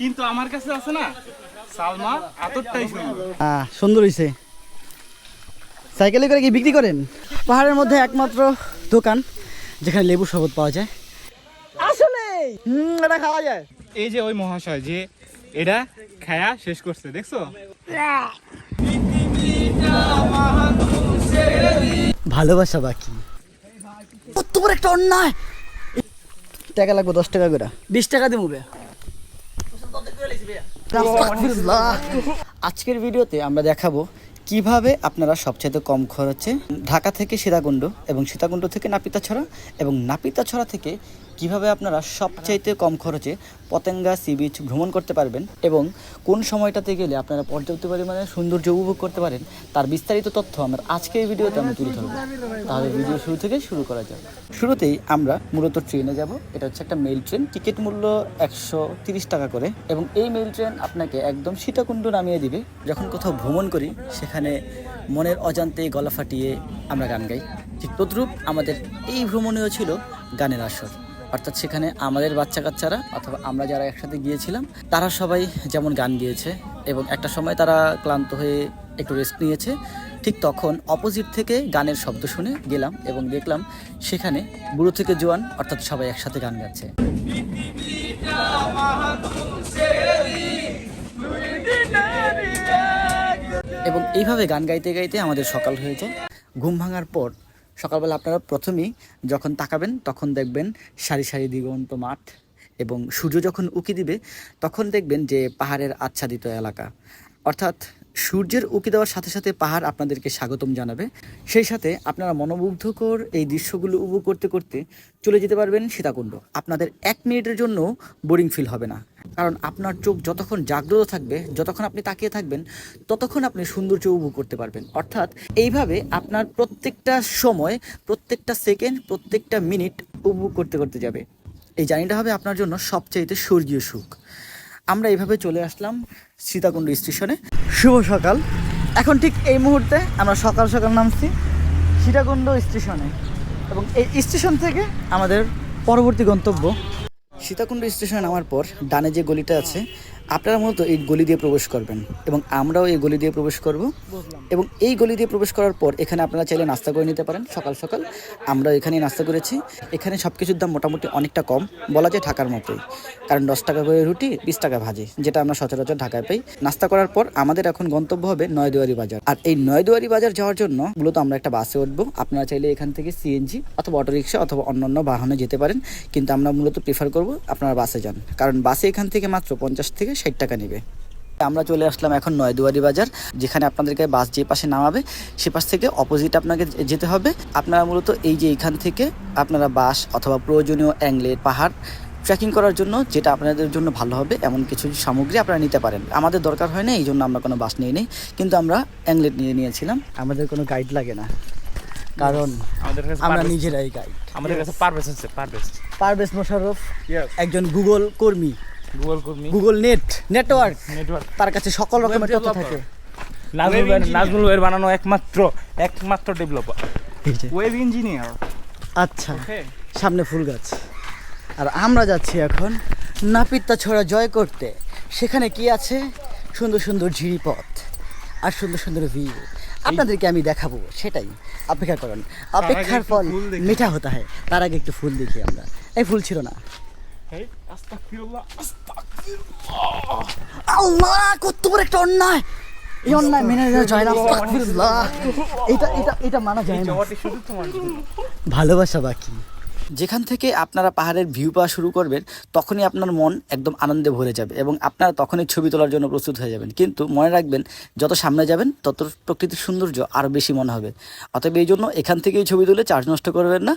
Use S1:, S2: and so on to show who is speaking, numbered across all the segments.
S1: কিন্তু আমার কাছে আছে না সালমা সুন্দর
S2: সুন্দর হয়েছে সাইকেলে করে কি বিক্রি করেন? পাহাড়ের মধ্যে একমাত্র দোকান যেখানে লেবু শরবত পাওয়া যায়। আসলে! হুম এটা খাওয়া যায়।
S1: এই যে ওই মহাশয় যে এটা খায়া শেষ করছে দেখছ?
S2: ভালোবাসা বাকি। কত বড় একটা অন্যায়! টাকা লাগবে দশ টাকা করে। বিশ টাকা দিব আজকের ভিডিওতে আমরা দেখাবো কীভাবে আপনারা সবচেয়ে কম খরচে ঢাকা থেকে সীতাকুণ্ড এবং সীতাকুণ্ড থেকে নাপিতাছড়া এবং নাপিতাছড়া থেকে কীভাবে আপনারা সবচাইতে কম খরচে পতেঙ্গা সি বিচ ভ্রমণ করতে পারবেন এবং কোন সময়টাতে গেলে আপনারা পর্যাপ্ত পরিমাণে সৌন্দর্য উপভোগ করতে পারেন, তার বিস্তারিত তথ্য আমরা আজকের ভিডিওতে আমরা তুলে ধরবো। তাহলে ভিডিও শুরু থেকে শুরু করা যাক। শুরুতেই আমরা মূলত ট্রেনে যাব। এটা হচ্ছে একটা মেল ট্রেন টিকিট মূল্য একশো টাকা করে এবং এই মেল ট্রেন আপনাকে একদম সীতাকুণ্ড নামিয়ে দিবে। যখন কোথাও ভ্রমণ করি, সেখানে মনের অজান্তে গলা ফাটিয়ে আমরা গান গাই। ঠিক তদ্রূপ আমাদের এই ভ্রমণেও ছিল গানের আসর। অর্থাৎ সেখানে আমাদের বাচ্চা কাচ্চারা অথবা আমরা যারা একসাথে গিয়েছিলাম, তারা সবাই যেমন গান গিয়েছে এবং একটা সময় তারা ক্লান্ত হয়ে একটু রেস্ট নিয়েছে, ঠিক তখন অপোজিট থেকে গানের শব্দ শুনে গেলাম এবং দেখলাম সেখানে বুড়ো থেকে জোয়ান অর্থাৎ সবাই একসাথে গান গাচ্ছে। এবং এইভাবে গান গাইতে গাইতে আমাদের সকাল হয়ে যায়। ঘুম ভাঙার পর সকালবেলা আপনারা প্রথমেই যখন তাকাবেন, তখন দেখবেন সারি সারি দিগন্ত মাঠ এবং সূর্য যখন উঁকি দিবে, তখন দেখবেন যে পাহাড়ের আচ্ছাদিত এলাকা। অর্থাৎ সূর্যের উকি দেওয়ার সাথে সাথে পাহাড় আপনাদেরকে স্বাগতম জানাবে। সেই সাথে আপনারা মনোমুগ্ধকর এই দৃশ্যগুলো উপভোগ করতে করতে চলে যেতে পারবেন সীতাকুণ্ড। আপনাদের এক মিনিটের জন্য বোরিং ফিল হবে না। কারণ আপনার চোখ যতক্ষণ জাগ্রত থাকবে, যতক্ষণ আপনি তাকিয়ে থাকবেন, ততক্ষণ আপনি সৌন্দর্য উপভোগ করতে পারবেন। অর্থাৎ এইভাবে আপনার প্রত্যেকটা সময়, প্রত্যেকটা সেকেন্ড, প্রত্যেকটা মিনিট উপভোগ করতে করতে যাবে। এই জার্নিটা হবে আপনার জন্য সবচাইতে স্বর্গীয় সুখ। আমরা এইভাবে চলে আসলাম সীতাকুণ্ড স্টেশনে। শুভ সকাল। এখন ঠিক এই মুহূর্তে আমরা সকাল সকাল নামছি সীতাকুণ্ড স্টেশনে এবং এই স্টেশন থেকে আমাদের পরবর্তী গন্তব্য। সীতাকুণ্ড স্টেশনে নামার পর ডানে যে গলিটা আছে আপনারা মূলত এই গলি দিয়ে প্রবেশ করবেন এবং আমরাও এই গলি দিয়ে প্রবেশ করব। এবং এই গলি দিয়ে প্রবেশ করার পর এখানে আপনারা চাইলে নাস্তা করে নিতে পারেন সকাল সকাল। আমরা এখানে নাস্তা করেছি। এখানে সব কিছুর দাম মোটামুটি অনেকটা কম। বলা যায় ঢাকার মতোই। কারণ দশ টাকা করে রুটি বিশ টাকা ভাজি যেটা আমরা সচরাচর ঢাকায় পাই। নাস্তা করার পর আমাদের এখন গন্তব্য হবে নয়দুয়ারি বাজার। আর এই নয়দুয়ারি বাজার যাওয়ার জন্য মূলত আমরা একটা বাসে উঠবো। আপনারা চাইলে এখান থেকে সিএনজি অথবা অটোরিকশা অথবা অন্যান্য বাহনে যেতে পারেন। কিন্তু আমরা মূলত প্রিফার করব আপনারা বাসে যান। কারণ বাসে এখান থেকে মাত্র পঞ্চাশ থেকে ষাট টাকা নেবে। আমরা চলে আসলাম এখন নয়দুয়ারি বাজার যেখানে আপনাদেরকে বাস যে পাশে নামাবে সে পাশ থেকে অপোজিট আপনাকে যেতে হবে। আপনারা মূলত এই যে এখান থেকে আপনারা বাস অথবা প্রয়োজনীয় অ্যাংলেট পাহাড় ট্রেকিং করার জন্য যেটা আপনাদের জন্য ভালো হবে এমন কিছু সামগ্রী আপনারা নিতে পারেন। আমাদের দরকার হয় না এই জন্য আমরা কোনো বাস নিয়ে নিই কিন্তু আমরা অ্যাংলেট নিয়ে নিয়েছিলাম। আমাদের কোনো গাইড লাগে না কারণ
S1: আমাদের কাছে
S2: আমরা নিজেরাই গাইড
S1: আমাদের কাছে পারবেস আছে পারবেস
S2: পারভেজ মোশাররফ একজন গুগল কর্মী।
S1: গুগল কর্মী
S2: গুগল নেট নেটওয়ার্ক
S1: নেটওয়ার্ক
S2: তার কাছে সকল রকমের তথ্য থাকে।
S1: নাজমুল নাজমুল ভাইয়ের বানানো একমাত্র একমাত্র ডেভেলপার ওয়েব ইঞ্জিনিয়ার
S2: আচ্ছা সামনে ফুল গাছ। আর আমরা যাচ্ছি এখন নাপিতা ছড়া জয় করতে। সেখানে কি আছে? সুন্দর সুন্দর ঝিরিপথ আর সুন্দর সুন্দর ভিউ আপনাদেরকে আমি দেখাবো সেটাই। অপেক্ষা করুন। অপেক্ষার ফুল মিঠা হতে হয়। তার আগে একটু ফুল দেখি আমরা। এই ফুল ছিল না।
S1: এই আস্তাগফিরুল্লাহ
S2: আল্লাহ কত বড় একটা অন্যায় এই অন্যায় মেনে নেওয়া যায় না আস্তাগফিরুল্লাহ। এটা এটা মানা যায় না। ভালোবাসা বাকি যেখান থেকে আপনারা পাহাড়ের ভিউ পাওয়া শুরু করবেন, তখনই আপনার মন একদম আনন্দে ভরে যাবে এবং আপনারা তখনই ছবি তোলার জন্য প্রস্তুত হয়ে যাবেন। কিন্তু মনে রাখবেন, যত সামনে যাবেন, তত প্রকৃতির সৌন্দর্য আরও বেশি মনে হবে। অতএব এই জন্য এখান থেকেই ছবি তুলে চার্জ নষ্ট করবেন না।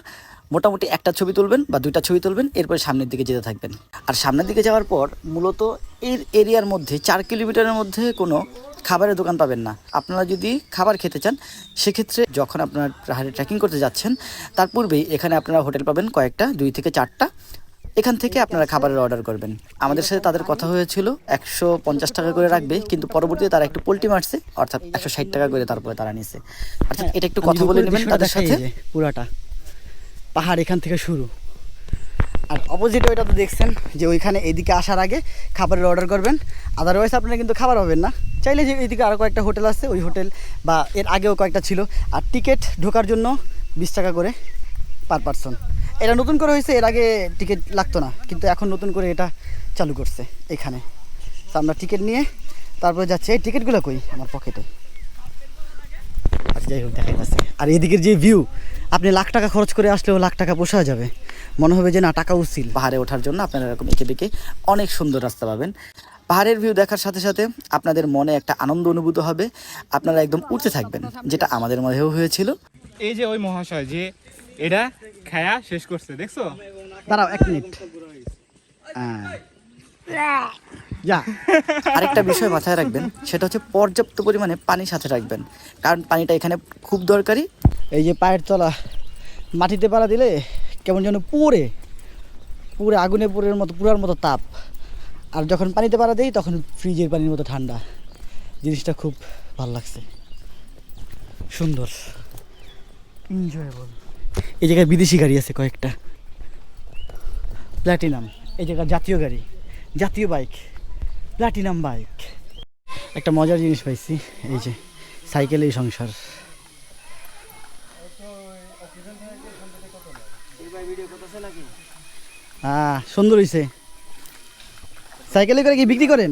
S2: মোটামুটি একটা ছবি তুলবেন বা দুইটা ছবি তুলবেন, এরপরে সামনের দিকে যেতে থাকবেন। আর সামনের দিকে যাওয়ার পর মূলত এর এরিয়ার মধ্যে, চার কিলোমিটারের মধ্যে কোনো খাবারের দোকান পাবেন না। আপনারা যদি খাবার খেতে চান সেক্ষেত্রে যখন আপনার পাহাড়ে ট্রেকিং করতে যাচ্ছেন তার পূর্বেই এখানে আপনারা হোটেল পাবেন কয়েকটা দুই থেকে চারটা। এখান থেকে আপনারা খাবারের অর্ডার করবেন। আমাদের সাথে তাদের কথা হয়েছিল একশো পঞ্চাশ টাকা করে রাখবে কিন্তু পরবর্তীতে তারা একটু পোল্টি মারছে অর্থাৎ একশো ষাট টাকা করে তারপরে তারা নিছে। অর্থাৎ এটা একটু কথা বলে নেবেন তাদের সাথে।
S3: পুরাটা পাহাড় এখান থেকে শুরু। আর অপোজিট ওইটা তো দেখছেন, যে ওইখানে এদিকে আসার আগে খাবারের অর্ডার করবেন আদারওয়াইজ আপনারা কিন্তু খাবার পাবেন না। চাইলে যে এইদিকে আরও কয়েকটা হোটেল আছে, ওই হোটেল বা এর আগেও কয়েকটা ছিল। আর টিকিট ঢোকার জন্য বিশ টাকা করে পার পারসন এটা নতুন করে হয়েছে, এর আগে টিকিট লাগতো না, কিন্তু এখন নতুন করে এটা চালু করছে, এখানে। তো আমরা টিকিট নিয়ে তারপরে যাচ্ছে। এই টিকিটগুলো কই? আমার পকেটে আচ্ছা যাই হোক দেখাইতেছে আর এদিকের যে ভিউ আপনি লাখ টাকা খরচ করে আসলেও লাখ টাকা পোষা যাবে। মনে হবে যে না টাকা উচিল পাহাড়ে ওঠার জন্য। আপনারা এরকম এঁকে বেঁকে অনেক সুন্দর রাস্তা পাবেন। পাহাড়ের ভিউ দেখার সাথে সাথে আপনাদের মনে একটা আনন্দ অনুভূত হবে। আপনারা একদম উঠতে থাকবেন যেটা আমাদের মধ্যেও হয়েছিল।
S1: এই যে ওই মহাশয় যে এটা খায়া শেষ করছে দেখছ?
S3: দাঁড়াও এক মিনিট। যা। আরেকটা বিষয় মাথায় রাখবেন সেটা হচ্ছে পর্যাপ্ত পরিমাণে পানি সাথে রাখবেন। কারণ পানিটা এখানে খুব দরকারি। এই যে পায়ের তলা মাটিতে পাড়া দিলে কেমন যেন পুড়ে পুরে আগুনে পুরের মতো পুরার মতো তাপ। আর যখন পানিতে পাড়া দিই তখন ফ্রিজের পানির মতো ঠান্ডা। জিনিসটা খুব ভালো লাগছে। সুন্দর। এনজয়েবল এই জায়গায় বিদেশি গাড়ি আছে কয়েকটা। প্ল্যাটিনাম এই জায়গায় জাতীয় গাড়ি। জাতীয় বাইক প্ল্যাটিনাম বাইক একটা মজার জিনিস পাইছি এই যে সাইকেলেই সংসার। সুন্দর হয়েছে সাইকেলে করে কি বিক্রি করেন?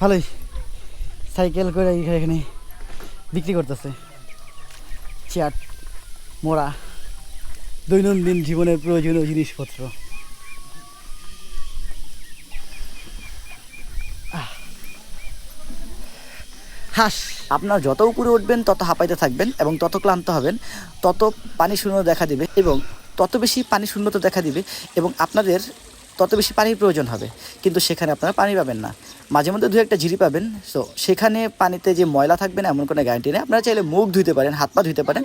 S3: ভালোই। সাইকেল করে এখানে বিক্রি করতেছে। চেয়ার, মোড়া, দৈনন্দিন জীবনের প্রয়োজনীয় জিনিসপত্র। হাস। আপনার যত উপরে উঠবেন, তত হাঁপাইতে থাকবেন এবং তত ক্লান্ত হবেন, তত পানি শূন্য দেখা দিবে এবং তত বেশি পানি শূন্যতা দেখা দিবে এবং আপনাদের তত বেশি পানির প্রয়োজন হবে। কিন্তু সেখানে আপনারা পানি পাবেন না। মাঝে মধ্যে দু একটা ঝিরি পাবেন। সো সেখানে পানিতে যে ময়লা থাকবে না, এমন কোনো গ্যারান্টি নেই। আপনারা চাইলে মুখ ধুইতে পারেন, হাত পা ধুতে পারেন।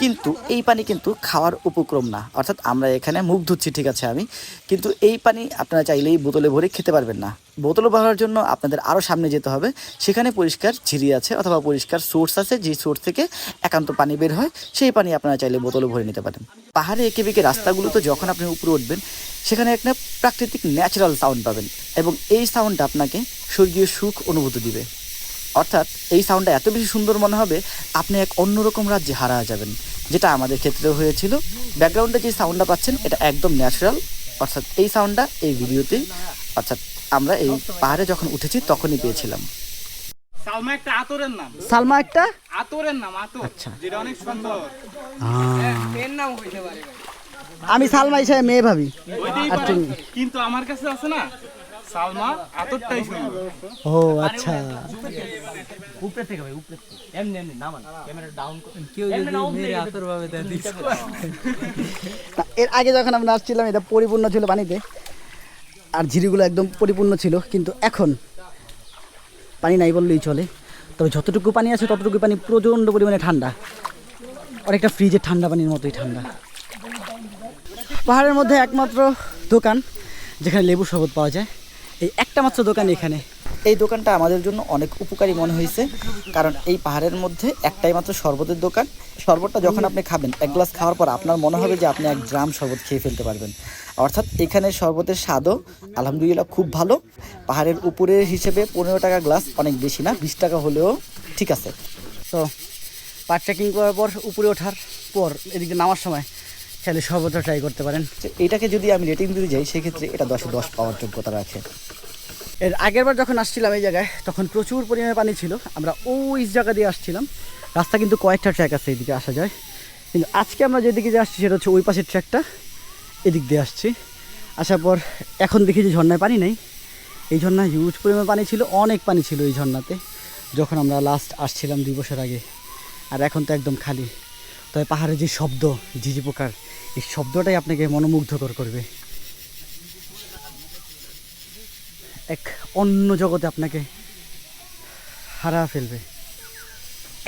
S3: কিন্তু এই পানি কিন্তু খাওয়ার উপক্রম না। অর্থাৎ আমরা এখানে মুখ ধুচ্ছি, ঠিক আছে আমি। কিন্তু এই পানি আপনারা চাইলেই বোতলে ভরে খেতে পারবেন না। বোতলে ভরার জন্য আপনাদের আরও সামনে যেতে হবে। সেখানে পরিষ্কার ঝিরি আছে অথবা পরিষ্কার সোর্স আছে, যে সোর্স থেকে একান্ত পানি বের হয়, সেই পানি আপনারা চাইলে বোতলে ভরে নিতে পারেন। পাহাড়ে এঁকে বেঁকে রাস্তাগুলোতে যখন আপনি উপরে উঠবেন সেখানে একটা প্রাকৃতিক ন্যাচারাল সাউন্ড পাবেন এবং এই সাউন্ডটা আপনাকে স্বর্গীয় সুখ অনুভূতি দিবে। অর্থাৎ এই সাউন্ডটা এত বেশি সুন্দর মনে হবে আপনি এক অন্যরকম রাজ্যে হারা যাবেন যেটা আমাদের ক্ষেত্রেও হয়েছিল। ব্যাকগ্রাউন্ডে যে সাউন্ডটা পাচ্ছেন এটা একদম ন্যাচারাল অর্থাৎ এই সাউন্ডটা এই ভিডিওতে অর্থাৎ আমরা এই পাহাড়ে যখন উঠেছি তখনই পেয়েছিলাম।
S1: সালমা একটা আতরের নাম।
S3: সালমা একটা?
S1: আতরের নাম আতর
S3: আচ্ছা।
S1: যেটা অনেক সুন্দর।
S3: আমি সালমা হিসাবে মেয়ে ভাবি। আর তুমি?
S1: কিন্তু আমার কাছে আছে না সালমা আতরটাই সুন্দর।
S3: ও আচ্ছা।
S4: উপরে থেকে ভাই উপরে এমনি এমনি নামান। ক্যামেরা ডাউন কেউ যদি মেরে আতর ভাবে দেয়
S3: না, এর আগে যখন আমরা আসছিলাম এটা পরিপূর্ণ ছিল পানিতে। আর ঝিরিগুলো একদম পরিপূর্ণ ছিল কিন্তু এখন পানি নাই বললেই চলে। তবে যতটুকু পানি আছে ততটুকু পানি প্রচণ্ড পরিমাণে ঠান্ডা। অনেকটা ফ্রিজের ঠান্ডা পানির মতোই ঠান্ডা। পাহাড়ের মধ্যে একমাত্র দোকান, যেখানে লেবু শরবত পাওয়া যায়। এই একটা মাত্র দোকান এখানে। এই দোকানটা আমাদের জন্য অনেক উপকারী মনে হয়েছে, কারণ এই পাহাড়ের মধ্যে একটাই মাত্র শরবতের দোকান। শরবতটা যখন আপনি খাবেন, এক গ্লাস খাওয়ার পর আপনার মনে হবে যে আপনি এক গ্রাম শরবত খেয়ে ফেলতে পারবেন। অর্থাৎ এখানে শরবতের স্বাদও আলহামদুলিল্লাহ খুব ভালো। পাহাড়ের উপরের হিসেবে পনেরো টাকা গ্লাস অনেক বেশি না, বিশ টাকা হলেও ঠিক আছে। তো পার ট্রেকিং করার পর উপরে ওঠার পর এদিকে নামার সময় চাইলে শরবতটা ট্রাই করতে পারেন। এটাকে যদি আমি রেটিং দিতে যাই, সেক্ষেত্রে এটা দশে, দশ পাওয়ার যোগ্যতা রাখে এর আগের বার যখন আসছিলাম এই জায়গায়, তখন প্রচুর পরিমাণে পানি ছিল। আমরা ওই জায়গা দিয়ে আসছিলাম। রাস্তা কিন্তু কয়েকটা ট্র্যাক আছে এদিকে আসা যায়। কিন্তু আজকে আমরা যেদিকে যে আসছি, সেটা হচ্ছে ওই পাশের ট্র্যাকটা এদিক দিয়ে আসছি। আসার পর এখন দেখি যে ঝর্ণায় পানি নেই। এই ঝর্ণায় হিউজ পরিমাণ পানি ছিল, অনেক পানি ছিল এই ঝর্ণাতে। যখন আমরা লাস্ট আসছিলাম দুই বছর আগে। আর এখন তো একদম খালি। তবে পাহাড়ে যে শব্দ, ঝিঝি পোকার, এই শব্দটাই আপনাকে মনোমুগ্ধকর করবে। এক অন্য জগতে আপনাকে হারা ফেলবে।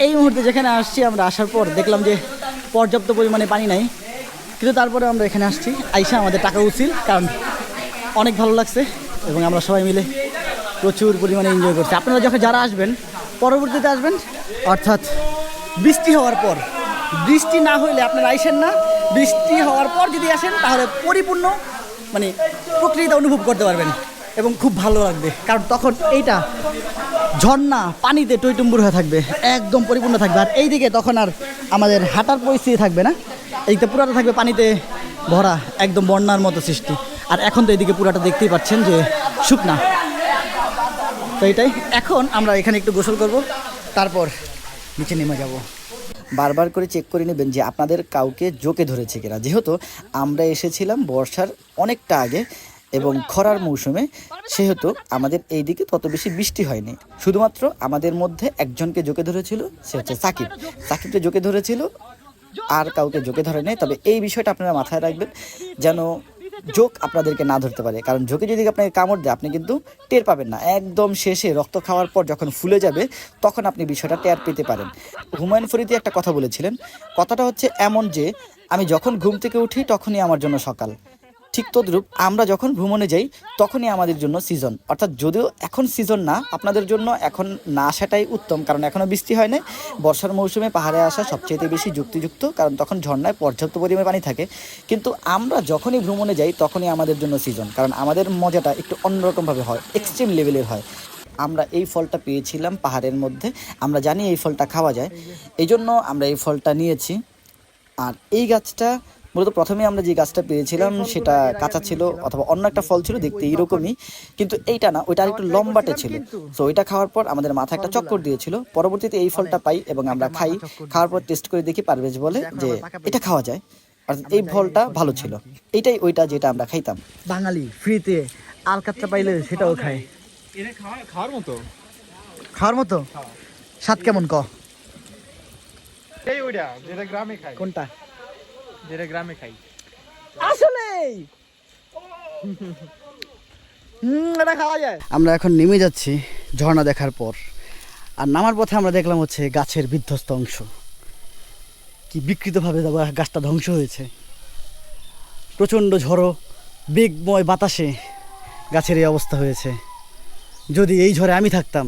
S3: এই মুহূর্তে যেখানে আসছি, আমরা আসার পর দেখলাম যে পর্যাপ্ত পরিমাণে পানি নাই। কিন্তু তারপরে আমরা এখানে আসছি। আইসা আমাদের টাকা উচিত কারণ অনেক ভালো লাগছে এবং আমরা সবাই মিলে প্রচুর পরিমাণে এনজয় করছি। আপনারা যখন যারা আসবেন, পরবর্তীতে আসবেন, অর্থাৎ
S2: বৃষ্টি হওয়ার পর বৃষ্টি না হইলে আপনারা আইসেন না। বৃষ্টি হওয়ার পর যদি আসেন, তাহলে পরিপূর্ণ মানে প্রকৃতিটা অনুভব করতে পারবেন এবং খুব ভালো লাগবে। কারণ তখন এইটা ঝর্ণা পানিতে টইটুম্বুর হয়ে থাকবে, একদম পরিপূর্ণ থাকবে। আর এইদিকে তখন আর আমাদের হাঁটার পরিস্থিতি থাকবে না। এইদিকে পুরাটা থাকবে পানিতে ভরা, একদম বন্যার মতো সৃষ্টি। আর এখন তো এইদিকে পুরাটা দেখতেই পাচ্ছেন যে শুকনা। তো এটাই এখন আমরা এখানে একটু গোসল করব, তারপর নিচে নেমে যাব। বারবার করে চেক করে নেবেন যে আপনাদের কাউকে জোকে ধরেছে কিনা। যেহেতু আমরা এসেছিলাম বর্ষার অনেকটা আগে এবং খরার মৌসুমে, সেহেতু আমাদের এই দিকে তত বেশি বৃষ্টি হয়নি। শুধুমাত্র আমাদের মধ্যে একজনকে জোকে ধরেছিল, সে হচ্ছে সাকিব। সাকিবকে জোকে ধরেছিল, আর কাউকে জোকে ধরে নেই তবে এই বিষয়টা আপনারা মাথায় রাখবেন যেন জোক আপনাদেরকে না ধরতে পারে। কারণ ঝোঁকে যদি আপনাকে কামড় দেয়, আপনি কিন্তু টের পাবেন না। একদম শেষে রক্ত খাওয়ার পর যখন ফুলে যাবে, তখন আপনি বিষয়টা টের পেতে পারেন। হুমায়ুন ফরিদি একটা কথা বলেছিলেন, কথাটা হচ্ছে এমন যে, আমি যখন ঘুম থেকে উঠি, তখনই আমার জন্য সকাল। ঠিক তদ্রূপ আমরা যখন ভ্রমণে যাই, তখনই আমাদের জন্য সিজন অর্থাৎ যদিও এখন সিজন না, আপনাদের জন্য এখন না আসাটাই উত্তম, কারণ এখনও বৃষ্টি হয় না বর্ষার মৌসুমে পাহাড়ে আসা সবচেয়ে বেশি যুক্তিযুক্ত, কারণ তখন ঝর্ণায় পর্যাপ্ত পরিমাণে পানি থাকে। কিন্তু আমরা যখনই ভ্রমণে যাই, তখনই আমাদের জন্য সিজন কারণ আমাদের মজাটা একটু অন্যরকমভাবে হয় এক্সট্রিম লেভেলের হয়। আমরা এই ফলটা পেয়েছিলাম পাহাড়ের মধ্যে, আমরা জানি এই ফলটা খাওয়া যায়। এই জন্য আমরা এই ফলটা নিয়েছি। আর এই গাছটা মূলত প্রথমে আমরা যে গাছটা পেয়েছিলাম সেটা কাঁচা ছিল অথবা অন্য একটা ফল ছিল দেখতে এইরকমই কিন্তু এইটা না ওইটা একটু লম্বাটে ছিল। তো ওইটা খাওয়ার পর আমাদের মাথায় একটা চক্কর দিয়েছিল। পরবর্তীতে এই ফলটা পাই এবং আমরা খাই। খাওয়ার পর টেস্ট করে দেখি পারভেজ বলে যে এটা খাওয়া যায়। অর্থাৎ এই ফলটা ভালো ছিল। এটাই ওইটা যেটা আমরা খাইতাম। বাঙালি ফ্রিতে আলকাতটা পাইলে সেটাও খায়।
S1: খাওয়ার মতো।
S2: খাওয়ার মতো? স্বাদ কেমন ক?
S1: এই ওইটা যেটা গ্রামে খাই
S2: কোনটা?
S1: যেটা গ্রামে খাই।
S2: আসলে এটা খাওয়া যায়। আমরা এখন নেমে যাচ্ছি ঝর্ণা দেখার পর। আর নামার পথে আমরা দেখলাম হচ্ছে গাছের বিধ্বস্ত অংশ। কি বিকৃতভাবে গাছটা ধ্বংস হয়েছে। প্রচণ্ড ঝড়ো বেগময় বাতাসে গাছের এই অবস্থা হয়েছে। যদি এই ঝড়ে আমি থাকতাম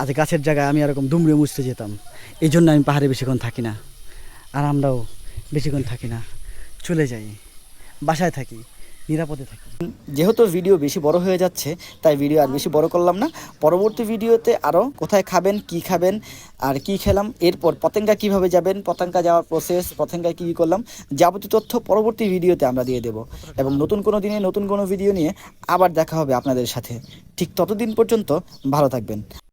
S2: আজ গাছের জায়গায় আমি এরকম দুমড়ে মুছতে যেতাম। এই জন্য আমি পাহাড়ে বেশিক্ষণ থাকি না। আর আমরাও বেশিক্ষণ থাকি না। চলে যাই। বাসায় থাকি, নিরাপদে থাকি। যেহেতু ভিডিও বেশি বড় হয়ে যাচ্ছে, তাই ভিডিও আর বেশি বড় করলাম না। পরবর্তী ভিডিওতে আরও কোথায় খাবেন, কি খাবেন, আর কি খেলাম, এরপর পতেঙ্গা কীভাবে যাবেন, পতেঙ্গা যাওয়ার প্রসেস পতেঙ্গায় কী কী করলাম, যাবতীয় তথ্য পরবর্তী ভিডিওতে আমরা দিয়ে দেব। এবং নতুন কোনো দিনে নতুন কোনো ভিডিও নিয়ে আবার দেখা হবে আপনাদের সাথে। ঠিক ততদিন পর্যন্ত ভালো থাকবেন।